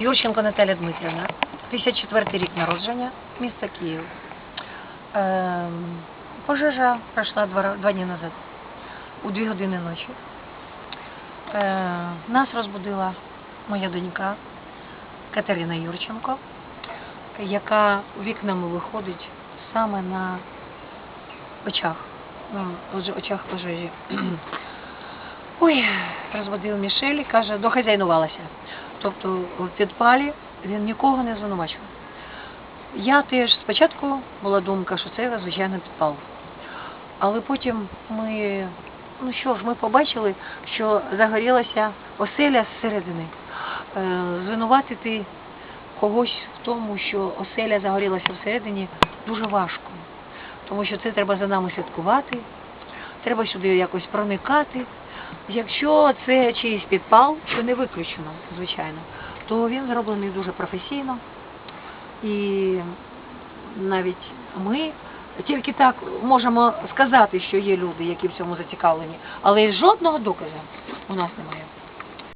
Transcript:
Юрченко Наталя Дмитрівна, 54 рік народження, місто Київ. Ем, пожежа пройшла два, дні назад, у дві години ночі. Е, нас розбудила моя донька Катерина Юрченко, яка вікнами виходить саме на очах, ну, отже, очах пожежі. Ой, розбудив Мішель, каже, дохазяйнувалася. Тобто в підпалі він нікого не звинувачував. Я теж спочатку була думка, що це звичайно підпал. Але потім ми, ну що ж, ми побачили, що загорілася оселя зсередини. Е, Звинуватити когось в тому, що оселя загорілася всередині, дуже важко. Тому що це треба за нами слідкувати, треба сюди якось проникати. Якщо це чийсь підпал, що не виключено, звичайно, то він зроблений дуже професійно. І навіть ми тільки так можемо сказати, що є люди, які в цьому зацікавлені, але жодного доказу у нас немає.